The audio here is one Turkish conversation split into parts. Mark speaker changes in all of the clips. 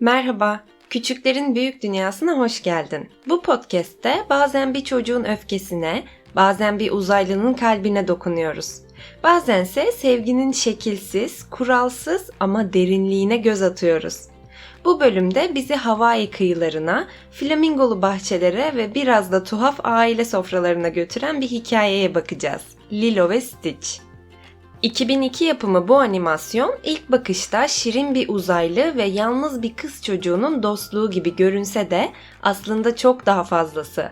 Speaker 1: Merhaba, Küçüklerin Büyük Dünyasına hoş geldin. Bu podcast'te bazen bir çocuğun öfkesine, bazen bir uzaylının kalbine dokunuyoruz. Bazense sevginin şekilsiz, kuralsız ama derinliğine göz atıyoruz. Bu bölümde bizi Hawaii kıyılarına, flamingolu bahçelere ve biraz da tuhaf aile sofralarına götüren bir hikayeye bakacağız. Lilo ve Stitch. 2002 yapımı bu animasyon ilk bakışta şirin bir uzaylı ve yalnız bir kız çocuğunun dostluğu gibi görünse de aslında çok daha fazlası.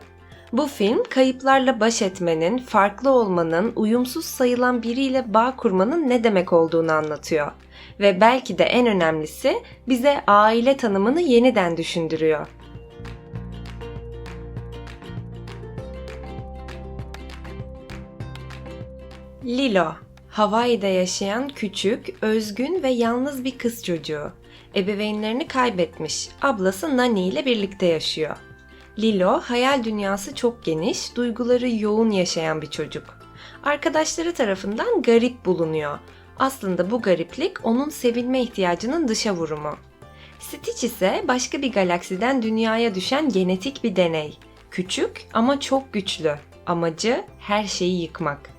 Speaker 1: Bu film kayıplarla baş etmenin, farklı olmanın, uyumsuz sayılan biriyle bağ kurmanın ne demek olduğunu anlatıyor. Ve belki de en önemlisi bize aile tanımını yeniden düşündürüyor. Lilo Hawaii'de yaşayan küçük, özgün ve yalnız bir kız çocuğu. Ebeveynlerini kaybetmiş, ablası Nani ile birlikte yaşıyor. Lilo, hayal dünyası çok geniş, duyguları yoğun yaşayan bir çocuk. Arkadaşları tarafından garip bulunuyor. Aslında bu gariplik onun sevilme ihtiyacının dışa vurumu. Stitch ise başka bir galaksiden dünyaya düşen genetik bir deney. Küçük ama çok güçlü. Amacı her şeyi yıkmak.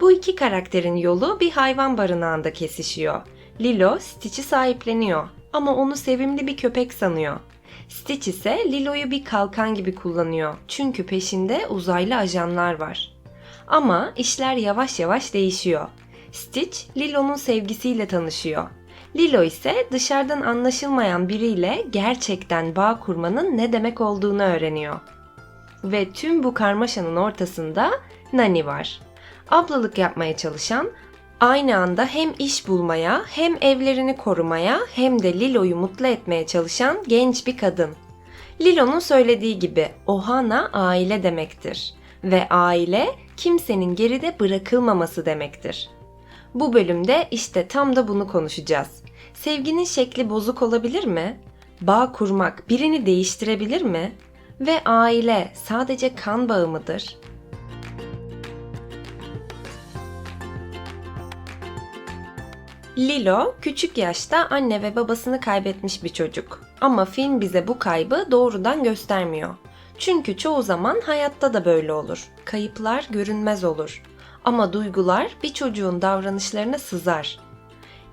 Speaker 1: Bu iki karakterin yolu bir hayvan barınağında kesişiyor. Lilo Stitch'i sahipleniyor ama onu sevimli bir köpek sanıyor. Stitch ise Lilo'yu bir kalkan gibi kullanıyor çünkü peşinde uzaylı ajanlar var. Ama işler yavaş yavaş değişiyor. Stitch, Lilo'nun sevgisiyle tanışıyor. Lilo ise dışarıdan anlaşılmayan biriyle gerçekten bağ kurmanın ne demek olduğunu öğreniyor. Ve tüm bu karmaşanın ortasında Nani var ablalık yapmaya çalışan, aynı anda hem iş bulmaya, hem evlerini korumaya, hem de Lilo'yu mutlu etmeye çalışan genç bir kadın. Lilo'nun söylediği gibi Ohana aile demektir ve aile kimsenin geride bırakılmaması demektir. Bu bölümde işte tam da bunu konuşacağız. Sevginin şekli bozuk olabilir mi? Bağ kurmak birini değiştirebilir mi? Ve aile sadece kan bağı mıdır? Lilo küçük yaşta anne ve babasını kaybetmiş bir çocuk. Ama film bize bu kaybı doğrudan göstermiyor. Çünkü çoğu zaman hayatta da böyle olur. Kayıplar görünmez olur. Ama duygular bir çocuğun davranışlarına sızar.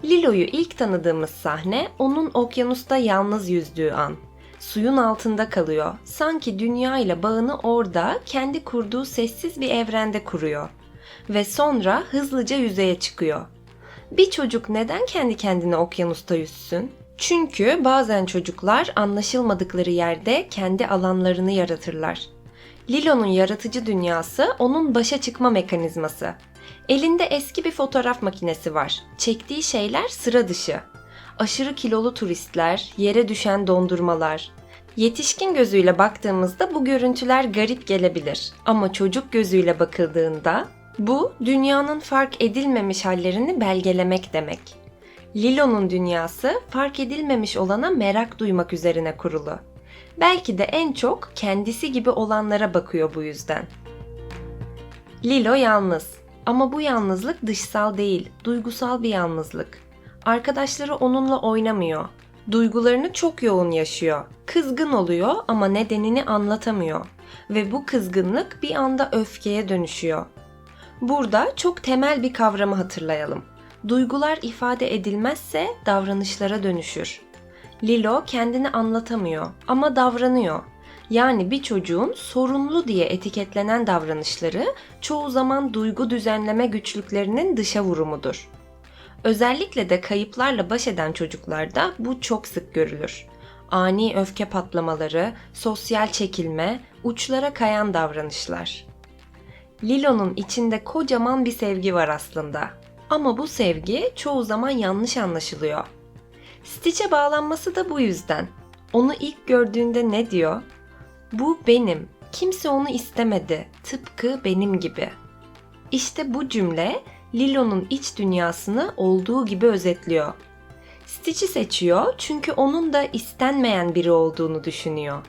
Speaker 1: Lilo'yu ilk tanıdığımız sahne onun okyanusta yalnız yüzdüğü an. Suyun altında kalıyor. Sanki dünya ile bağını orada kendi kurduğu sessiz bir evrende kuruyor. Ve sonra hızlıca yüzeye çıkıyor bir çocuk neden kendi kendine okyanusta yüzsün? Çünkü bazen çocuklar anlaşılmadıkları yerde kendi alanlarını yaratırlar. Lilo'nun yaratıcı dünyası onun başa çıkma mekanizması. Elinde eski bir fotoğraf makinesi var. Çektiği şeyler sıra dışı. Aşırı kilolu turistler, yere düşen dondurmalar. Yetişkin gözüyle baktığımızda bu görüntüler garip gelebilir ama çocuk gözüyle bakıldığında bu dünyanın fark edilmemiş hallerini belgelemek demek. Lilo'nun dünyası fark edilmemiş olana merak duymak üzerine kurulu. Belki de en çok kendisi gibi olanlara bakıyor bu yüzden. Lilo yalnız ama bu yalnızlık dışsal değil, duygusal bir yalnızlık. Arkadaşları onunla oynamıyor. Duygularını çok yoğun yaşıyor. Kızgın oluyor ama nedenini anlatamıyor ve bu kızgınlık bir anda öfkeye dönüşüyor. Burada çok temel bir kavramı hatırlayalım. Duygular ifade edilmezse davranışlara dönüşür. Lilo kendini anlatamıyor ama davranıyor. Yani bir çocuğun sorunlu diye etiketlenen davranışları çoğu zaman duygu düzenleme güçlüklerinin dışa vurumudur. Özellikle de kayıplarla baş eden çocuklarda bu çok sık görülür. Ani öfke patlamaları, sosyal çekilme, uçlara kayan davranışlar. Lilo'nun içinde kocaman bir sevgi var aslında. Ama bu sevgi çoğu zaman yanlış anlaşılıyor. Stitch'e bağlanması da bu yüzden. Onu ilk gördüğünde ne diyor? Bu benim. Kimse onu istemedi. Tıpkı benim gibi. İşte bu cümle Lilo'nun iç dünyasını olduğu gibi özetliyor. Stitch'i seçiyor çünkü onun da istenmeyen biri olduğunu düşünüyor.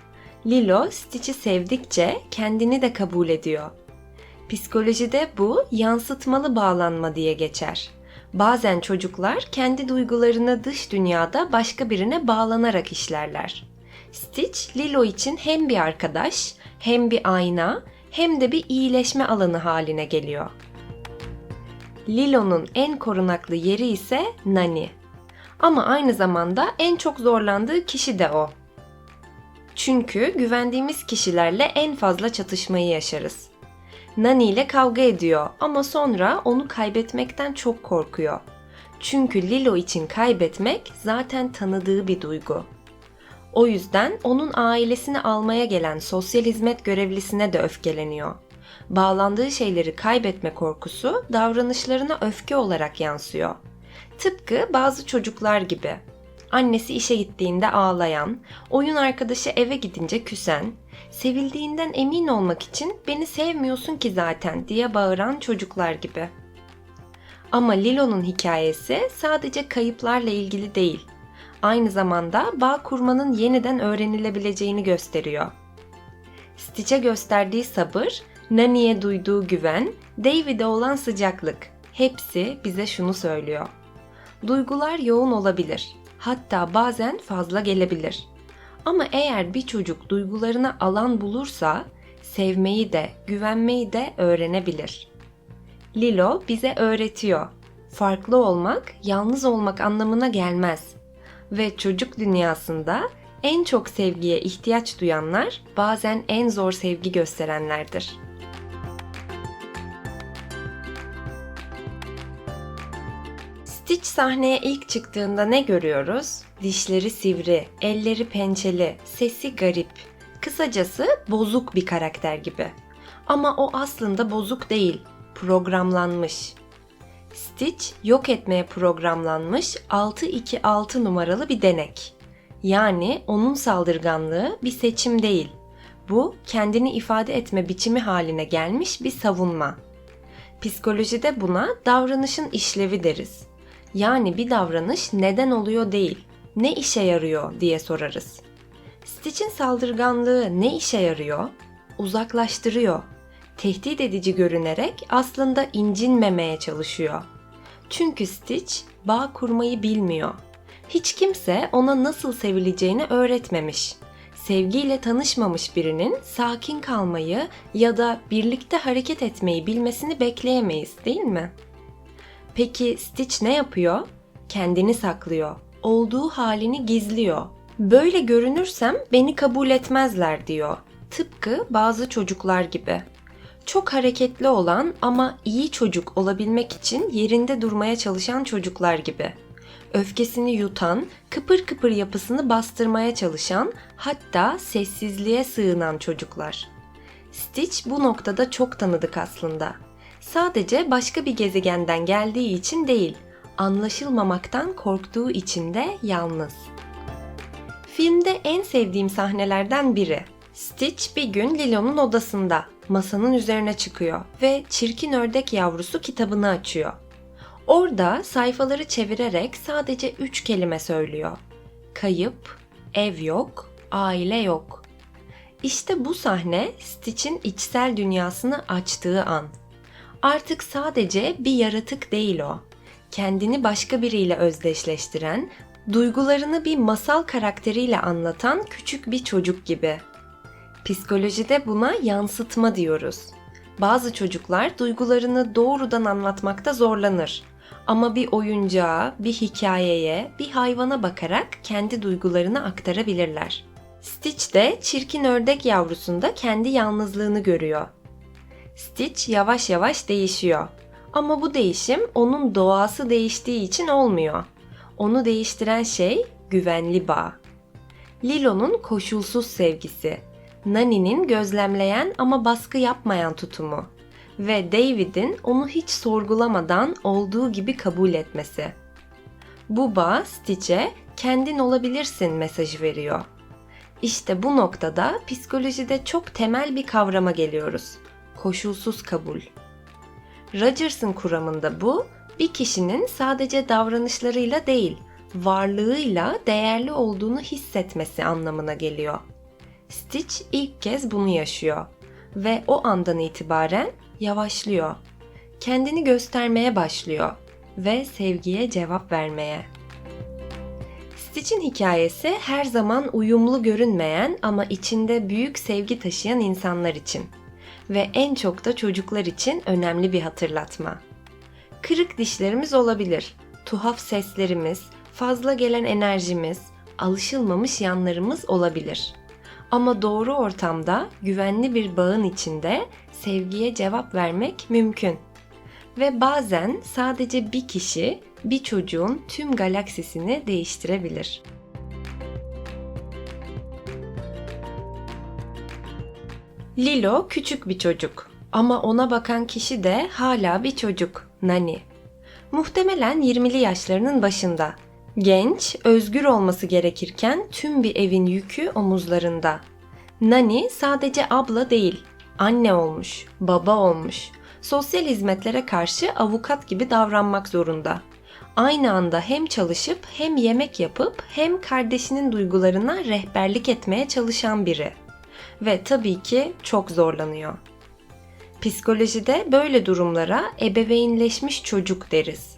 Speaker 1: Lilo Stitch'i sevdikçe kendini de kabul ediyor. Psikolojide bu yansıtmalı bağlanma diye geçer. Bazen çocuklar kendi duygularını dış dünyada başka birine bağlanarak işlerler. Stitch, Lilo için hem bir arkadaş, hem bir ayna, hem de bir iyileşme alanı haline geliyor. Lilo'nun en korunaklı yeri ise Nani. Ama aynı zamanda en çok zorlandığı kişi de o. Çünkü güvendiğimiz kişilerle en fazla çatışmayı yaşarız. Nani ile kavga ediyor ama sonra onu kaybetmekten çok korkuyor. Çünkü Lilo için kaybetmek zaten tanıdığı bir duygu. O yüzden onun ailesini almaya gelen sosyal hizmet görevlisine de öfkeleniyor. Bağlandığı şeyleri kaybetme korkusu davranışlarına öfke olarak yansıyor. Tıpkı bazı çocuklar gibi. Annesi işe gittiğinde ağlayan, oyun arkadaşı eve gidince küsen, sevildiğinden emin olmak için beni sevmiyorsun ki zaten diye bağıran çocuklar gibi. Ama Lilo'nun hikayesi sadece kayıplarla ilgili değil. Aynı zamanda bağ kurmanın yeniden öğrenilebileceğini gösteriyor. Stitch'e gösterdiği sabır, Nani'ye duyduğu güven, David'e olan sıcaklık hepsi bize şunu söylüyor. Duygular yoğun olabilir. Hatta bazen fazla gelebilir. Ama eğer bir çocuk duygularına alan bulursa sevmeyi de, güvenmeyi de öğrenebilir. Lilo bize öğretiyor. Farklı olmak, yalnız olmak anlamına gelmez. Ve çocuk dünyasında en çok sevgiye ihtiyaç duyanlar bazen en zor sevgi gösterenlerdir. Stitch sahneye ilk çıktığında ne görüyoruz? Dişleri sivri, elleri pençeli, sesi garip. Kısacası bozuk bir karakter gibi. Ama o aslında bozuk değil, programlanmış. Stitch yok etmeye programlanmış 626 numaralı bir denek. Yani onun saldırganlığı bir seçim değil. Bu kendini ifade etme biçimi haline gelmiş bir savunma. Psikolojide buna davranışın işlevi deriz. Yani bir davranış neden oluyor değil, ne işe yarıyor diye sorarız. Stitch'in saldırganlığı ne işe yarıyor? Uzaklaştırıyor. Tehdit edici görünerek aslında incinmemeye çalışıyor. Çünkü Stitch bağ kurmayı bilmiyor. Hiç kimse ona nasıl sevileceğini öğretmemiş. Sevgiyle tanışmamış birinin sakin kalmayı ya da birlikte hareket etmeyi bilmesini bekleyemeyiz, değil mi? Peki Stitch ne yapıyor? Kendini saklıyor. Olduğu halini gizliyor. Böyle görünürsem beni kabul etmezler diyor. Tıpkı bazı çocuklar gibi. Çok hareketli olan ama iyi çocuk olabilmek için yerinde durmaya çalışan çocuklar gibi. Öfkesini yutan, kıpır kıpır yapısını bastırmaya çalışan, hatta sessizliğe sığınan çocuklar. Stitch bu noktada çok tanıdık aslında. Sadece başka bir gezegenden geldiği için değil, anlaşılmamaktan korktuğu için de yalnız. Filmde en sevdiğim sahnelerden biri. Stitch bir gün Lilo'nun odasında masanın üzerine çıkıyor ve Çirkin Ördek Yavrusu kitabını açıyor. Orada sayfaları çevirerek sadece üç kelime söylüyor. Kayıp, ev yok, aile yok. İşte bu sahne Stitch'in içsel dünyasını açtığı an. Artık sadece bir yaratık değil o. Kendini başka biriyle özdeşleştiren, duygularını bir masal karakteriyle anlatan küçük bir çocuk gibi. Psikolojide buna yansıtma diyoruz. Bazı çocuklar duygularını doğrudan anlatmakta zorlanır. Ama bir oyuncağa, bir hikayeye, bir hayvana bakarak kendi duygularını aktarabilirler. Stitch de çirkin ördek yavrusunda kendi yalnızlığını görüyor. Stitch yavaş yavaş değişiyor. Ama bu değişim onun doğası değiştiği için olmuyor. Onu değiştiren şey güvenli bağ. Lilo'nun koşulsuz sevgisi, Nani'nin gözlemleyen ama baskı yapmayan tutumu ve David'in onu hiç sorgulamadan olduğu gibi kabul etmesi. Bu bağ Stitch'e kendin olabilirsin mesajı veriyor. İşte bu noktada psikolojide çok temel bir kavrama geliyoruz. Koşulsuz kabul. Rogers'ın kuramında bu, bir kişinin sadece davranışlarıyla değil, varlığıyla değerli olduğunu hissetmesi anlamına geliyor. Stitch ilk kez bunu yaşıyor ve o andan itibaren yavaşlıyor. Kendini göstermeye başlıyor. ve sevgiye cevap vermeye. Stitch'in hikayesi her zaman uyumlu görünmeyen ama içinde büyük sevgi taşıyan insanlar için ve en çok da çocuklar için önemli bir hatırlatma. Kırık dişlerimiz olabilir, tuhaf seslerimiz, fazla gelen enerjimiz, alışılmamış yanlarımız olabilir. Ama doğru ortamda, güvenli bir bağın içinde sevgiye cevap vermek mümkün. Ve bazen sadece bir kişi bir çocuğun tüm galaksisini değiştirebilir. Lilo küçük bir çocuk ama ona bakan kişi de hala bir çocuk, Nani. Muhtemelen 20'li yaşlarının başında. Genç, özgür olması gerekirken tüm bir evin yükü omuzlarında. Nani sadece abla değil, anne olmuş, baba olmuş. Sosyal hizmetlere karşı avukat gibi davranmak zorunda. Aynı anda hem çalışıp hem yemek yapıp hem kardeşinin duygularına rehberlik etmeye çalışan biri. Ve tabii ki çok zorlanıyor. Psikolojide böyle durumlara ebeveynleşmiş çocuk deriz.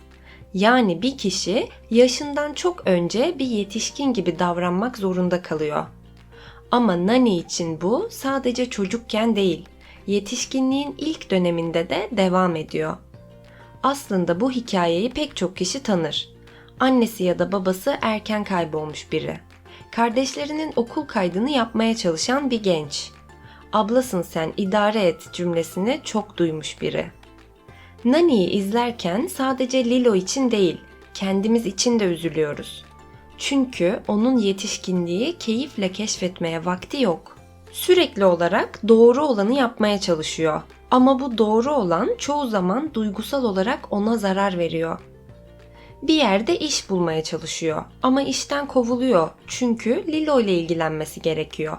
Speaker 1: Yani bir kişi yaşından çok önce bir yetişkin gibi davranmak zorunda kalıyor. Ama Nani için bu sadece çocukken değil, yetişkinliğin ilk döneminde de devam ediyor. Aslında bu hikayeyi pek çok kişi tanır. Annesi ya da babası erken kaybolmuş biri. Kardeşlerinin okul kaydını yapmaya çalışan bir genç. Ablasın sen idare et cümlesini çok duymuş biri. Nani'yi izlerken sadece Lilo için değil, kendimiz için de üzülüyoruz. Çünkü onun yetişkinliği keyifle keşfetmeye vakti yok. Sürekli olarak doğru olanı yapmaya çalışıyor. Ama bu doğru olan çoğu zaman duygusal olarak ona zarar veriyor. Bir yerde iş bulmaya çalışıyor ama işten kovuluyor çünkü Lilo ile ilgilenmesi gerekiyor.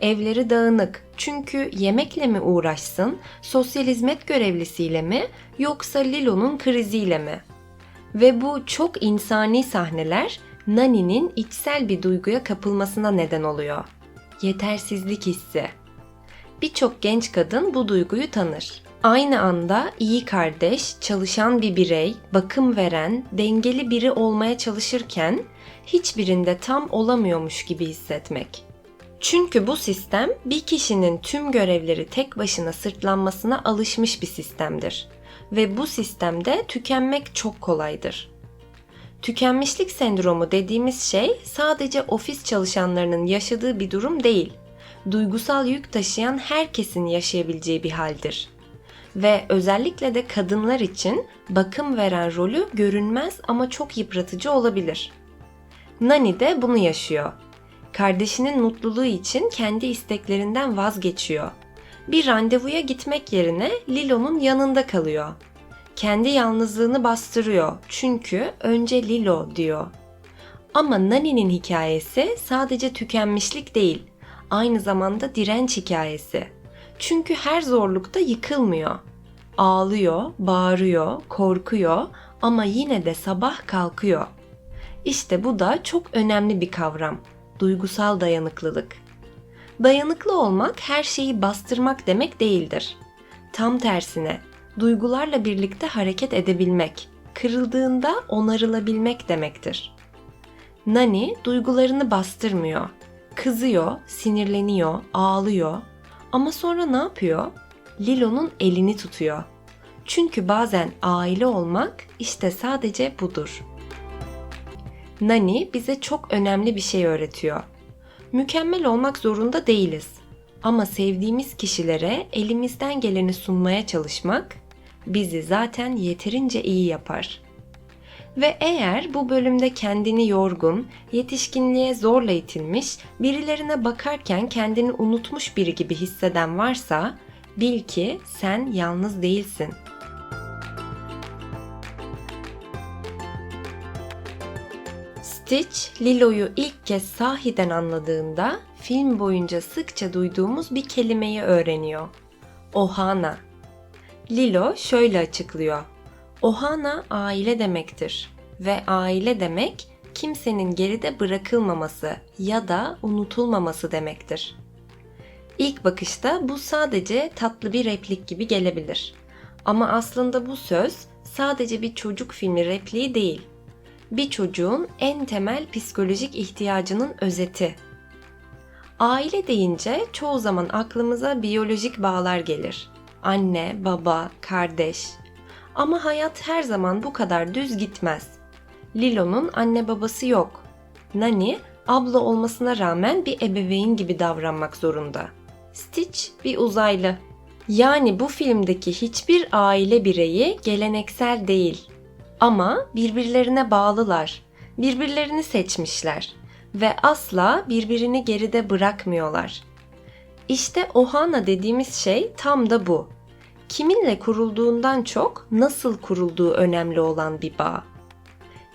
Speaker 1: Evleri dağınık çünkü yemekle mi uğraşsın, sosyal hizmet görevlisiyle mi yoksa Lilo'nun kriziyle mi? Ve bu çok insani sahneler Nani'nin içsel bir duyguya kapılmasına neden oluyor. Yetersizlik hissi. Birçok genç kadın bu duyguyu tanır. Aynı anda iyi kardeş, çalışan bir birey, bakım veren, dengeli biri olmaya çalışırken hiçbirinde tam olamıyormuş gibi hissetmek. Çünkü bu sistem bir kişinin tüm görevleri tek başına sırtlanmasına alışmış bir sistemdir ve bu sistemde tükenmek çok kolaydır. Tükenmişlik sendromu dediğimiz şey sadece ofis çalışanlarının yaşadığı bir durum değil. Duygusal yük taşıyan herkesin yaşayabileceği bir haldir. Ve özellikle de kadınlar için bakım veren rolü görünmez ama çok yıpratıcı olabilir. Nani de bunu yaşıyor. Kardeşinin mutluluğu için kendi isteklerinden vazgeçiyor. Bir randevuya gitmek yerine Lilo'nun yanında kalıyor kendi yalnızlığını bastırıyor. Çünkü önce Lilo diyor. Ama Nani'nin hikayesi sadece tükenmişlik değil, aynı zamanda direnç hikayesi. Çünkü her zorlukta yıkılmıyor. Ağlıyor, bağırıyor, korkuyor ama yine de sabah kalkıyor. İşte bu da çok önemli bir kavram. Duygusal dayanıklılık. Dayanıklı olmak her şeyi bastırmak demek değildir. Tam tersine duygularla birlikte hareket edebilmek, kırıldığında onarılabilmek demektir. Nani duygularını bastırmıyor. Kızıyor, sinirleniyor, ağlıyor ama sonra ne yapıyor? Lilo'nun elini tutuyor. Çünkü bazen aile olmak işte sadece budur. Nani bize çok önemli bir şey öğretiyor. Mükemmel olmak zorunda değiliz. Ama sevdiğimiz kişilere elimizden geleni sunmaya çalışmak bizi zaten yeterince iyi yapar. Ve eğer bu bölümde kendini yorgun, yetişkinliğe zorla itilmiş, birilerine bakarken kendini unutmuş biri gibi hisseden varsa bil ki sen yalnız değilsin. Stitch, Lilo'yu ilk kez sahiden anladığında film boyunca sıkça duyduğumuz bir kelimeyi öğreniyor. Ohana Lilo şöyle açıklıyor. Ohana aile demektir ve aile demek kimsenin geride bırakılmaması ya da unutulmaması demektir. İlk bakışta bu sadece tatlı bir replik gibi gelebilir. Ama aslında bu söz sadece bir çocuk filmi repliği değil. Bir çocuğun en temel psikolojik ihtiyacının özeti. Aile deyince çoğu zaman aklımıza biyolojik bağlar gelir. Anne, baba, kardeş. Ama hayat her zaman bu kadar düz gitmez. Lilo'nun anne babası yok. Nani, abla olmasına rağmen bir ebeveyn gibi davranmak zorunda. Stitch bir uzaylı. Yani bu filmdeki hiçbir aile bireyi geleneksel değil. Ama birbirlerine bağlılar. Birbirlerini seçmişler ve asla birbirini geride bırakmıyorlar. İşte Ohana dediğimiz şey tam da bu. Kiminle kurulduğundan çok nasıl kurulduğu önemli olan bir bağ.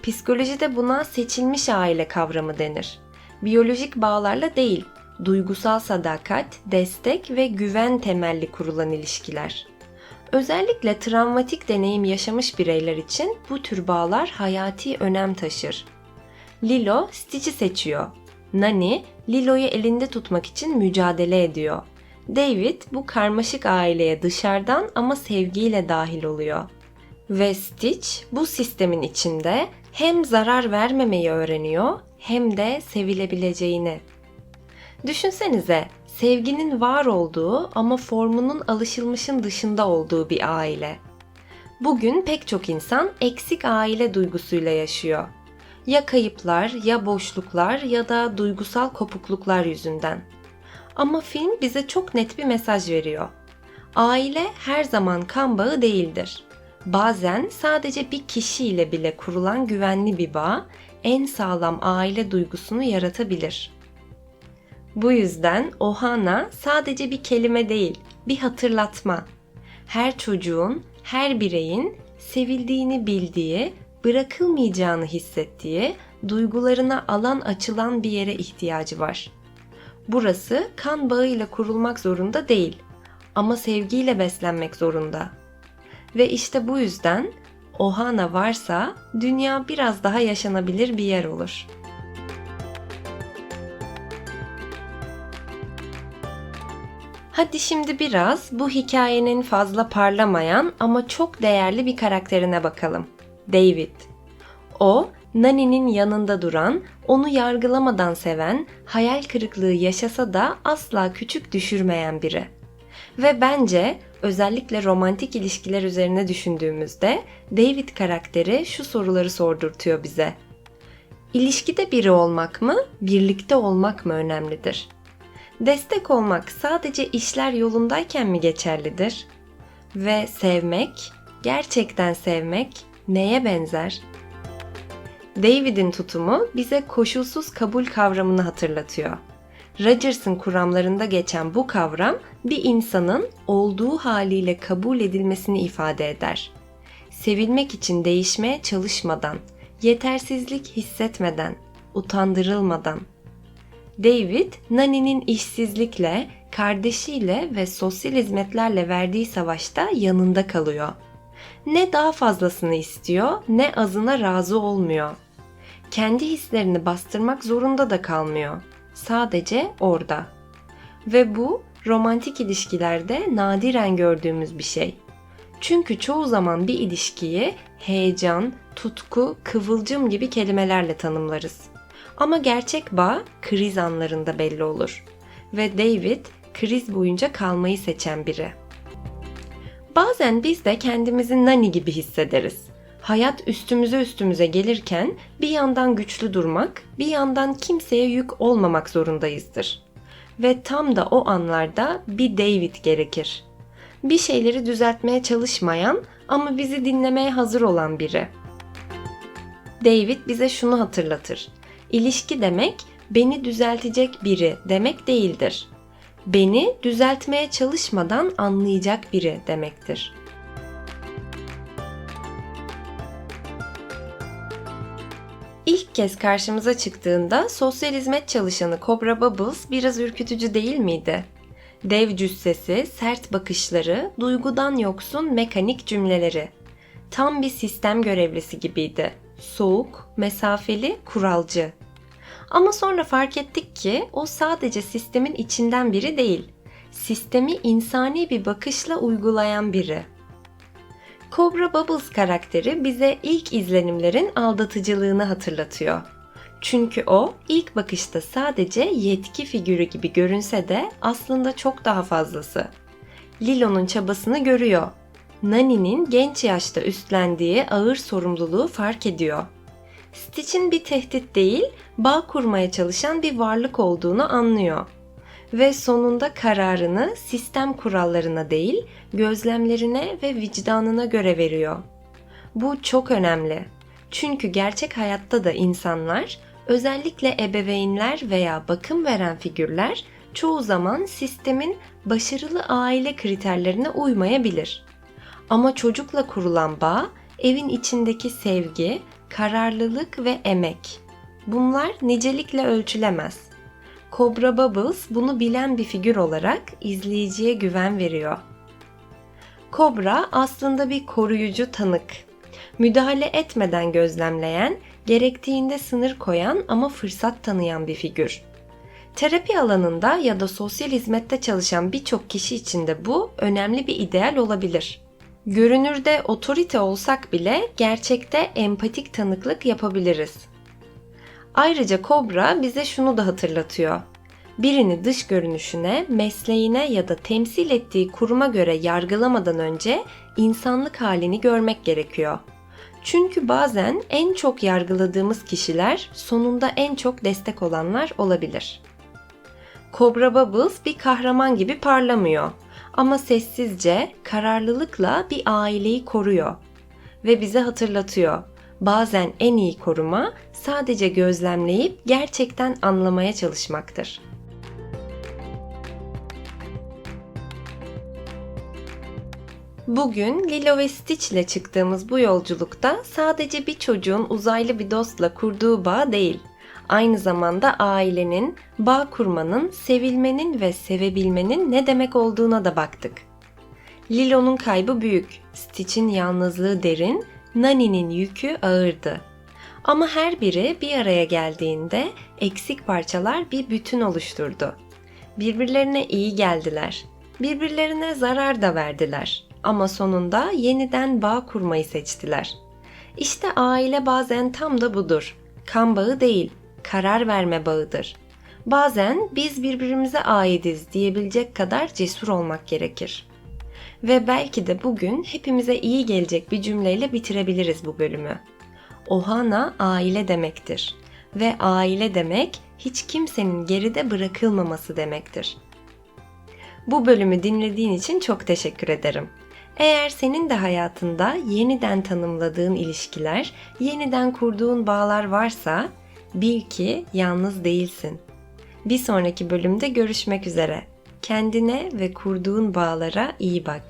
Speaker 1: Psikolojide buna seçilmiş aile kavramı denir. Biyolojik bağlarla değil, duygusal sadakat, destek ve güven temelli kurulan ilişkiler. Özellikle travmatik deneyim yaşamış bireyler için bu tür bağlar hayati önem taşır. Lilo Stitch'i seçiyor. Nani, Lilo'yu elinde tutmak için mücadele ediyor. David bu karmaşık aileye dışarıdan ama sevgiyle dahil oluyor. Ve Stitch bu sistemin içinde hem zarar vermemeyi öğreniyor hem de sevilebileceğini. Düşünsenize, sevginin var olduğu ama formunun alışılmışın dışında olduğu bir aile. Bugün pek çok insan eksik aile duygusuyla yaşıyor. Ya kayıplar, ya boşluklar ya da duygusal kopukluklar yüzünden. Ama film bize çok net bir mesaj veriyor. Aile her zaman kan bağı değildir. Bazen sadece bir kişiyle bile kurulan güvenli bir bağ en sağlam aile duygusunu yaratabilir. Bu yüzden Ohana sadece bir kelime değil, bir hatırlatma. Her çocuğun, her bireyin sevildiğini bildiği, bırakılmayacağını hissettiği, duygularına alan açılan bir yere ihtiyacı var. Burası kan bağıyla kurulmak zorunda değil ama sevgiyle beslenmek zorunda. Ve işte bu yüzden Ohana varsa dünya biraz daha yaşanabilir bir yer olur. Hadi şimdi biraz bu hikayenin fazla parlamayan ama çok değerli bir karakterine bakalım. David. O, Nani'nin yanında duran, onu yargılamadan seven, hayal kırıklığı yaşasa da asla küçük düşürmeyen biri. Ve bence özellikle romantik ilişkiler üzerine düşündüğümüzde David karakteri şu soruları sordurtuyor bize. İlişkide biri olmak mı, birlikte olmak mı önemlidir? Destek olmak sadece işler yolundayken mi geçerlidir? Ve sevmek, gerçekten sevmek neye benzer? David'in tutumu bize koşulsuz kabul kavramını hatırlatıyor. Rogers'ın kuramlarında geçen bu kavram bir insanın olduğu haliyle kabul edilmesini ifade eder. Sevilmek için değişmeye çalışmadan, yetersizlik hissetmeden, utandırılmadan. David, Nani'nin işsizlikle, kardeşiyle ve sosyal hizmetlerle verdiği savaşta yanında kalıyor. Ne daha fazlasını istiyor, ne azına razı olmuyor. Kendi hislerini bastırmak zorunda da kalmıyor sadece orada. Ve bu romantik ilişkilerde nadiren gördüğümüz bir şey. Çünkü çoğu zaman bir ilişkiyi heyecan, tutku, kıvılcım gibi kelimelerle tanımlarız. Ama gerçek bağ kriz anlarında belli olur. Ve David kriz boyunca kalmayı seçen biri. Bazen biz de kendimizi Nani gibi hissederiz hayat üstümüze üstümüze gelirken bir yandan güçlü durmak, bir yandan kimseye yük olmamak zorundayızdır. Ve tam da o anlarda bir David gerekir. Bir şeyleri düzeltmeye çalışmayan ama bizi dinlemeye hazır olan biri. David bize şunu hatırlatır. İlişki demek beni düzeltecek biri demek değildir. Beni düzeltmeye çalışmadan anlayacak biri demektir. Kez karşımıza çıktığında sosyal hizmet çalışanı Cobra Bubbles biraz ürkütücü değil miydi? Dev cüssesi, sert bakışları, duygudan yoksun mekanik cümleleri. Tam bir sistem görevlisi gibiydi. Soğuk, mesafeli, kuralcı. Ama sonra fark ettik ki o sadece sistemin içinden biri değil. Sistemi insani bir bakışla uygulayan biri. Cobra Bubbles karakteri bize ilk izlenimlerin aldatıcılığını hatırlatıyor. Çünkü o ilk bakışta sadece yetki figürü gibi görünse de aslında çok daha fazlası. Lilo'nun çabasını görüyor. Nani'nin genç yaşta üstlendiği ağır sorumluluğu fark ediyor. Stitch'in bir tehdit değil, bağ kurmaya çalışan bir varlık olduğunu anlıyor. Ve sonunda kararını sistem kurallarına değil, gözlemlerine ve vicdanına göre veriyor. Bu çok önemli. Çünkü gerçek hayatta da insanlar, özellikle ebeveynler veya bakım veren figürler çoğu zaman sistemin başarılı aile kriterlerine uymayabilir. Ama çocukla kurulan bağ, evin içindeki sevgi, kararlılık ve emek. Bunlar nicelikle ölçülemez. Cobra Bubbles bunu bilen bir figür olarak izleyiciye güven veriyor. Kobra aslında bir koruyucu tanık. Müdahale etmeden gözlemleyen, gerektiğinde sınır koyan ama fırsat tanıyan bir figür. Terapi alanında ya da sosyal hizmette çalışan birçok kişi için de bu önemli bir ideal olabilir. Görünürde otorite olsak bile gerçekte empatik tanıklık yapabiliriz. Ayrıca Kobra bize şunu da hatırlatıyor. Birini dış görünüşüne, mesleğine ya da temsil ettiği kuruma göre yargılamadan önce insanlık halini görmek gerekiyor. Çünkü bazen en çok yargıladığımız kişiler sonunda en çok destek olanlar olabilir. Cobra Bubbles bir kahraman gibi parlamıyor ama sessizce, kararlılıkla bir aileyi koruyor ve bize hatırlatıyor. Bazen en iyi koruma sadece gözlemleyip gerçekten anlamaya çalışmaktır. Bugün Lilo ve Stitch ile çıktığımız bu yolculukta sadece bir çocuğun uzaylı bir dostla kurduğu bağ değil, aynı zamanda ailenin, bağ kurmanın, sevilmenin ve sevebilmenin ne demek olduğuna da baktık. Lilo'nun kaybı büyük, Stitch'in yalnızlığı derin, Nani'nin yükü ağırdı. Ama her biri bir araya geldiğinde eksik parçalar bir bütün oluşturdu. Birbirlerine iyi geldiler. Birbirlerine zarar da verdiler. Ama sonunda yeniden bağ kurmayı seçtiler. İşte aile bazen tam da budur. Kan bağı değil, karar verme bağıdır. Bazen biz birbirimize aidiz diyebilecek kadar cesur olmak gerekir. Ve belki de bugün hepimize iyi gelecek bir cümleyle bitirebiliriz bu bölümü. Ohana aile demektir ve aile demek hiç kimsenin geride bırakılmaması demektir. Bu bölümü dinlediğin için çok teşekkür ederim. Eğer senin de hayatında yeniden tanımladığın ilişkiler, yeniden kurduğun bağlar varsa bil ki yalnız değilsin. Bir sonraki bölümde görüşmek üzere. Kendine ve kurduğun bağlara iyi bak.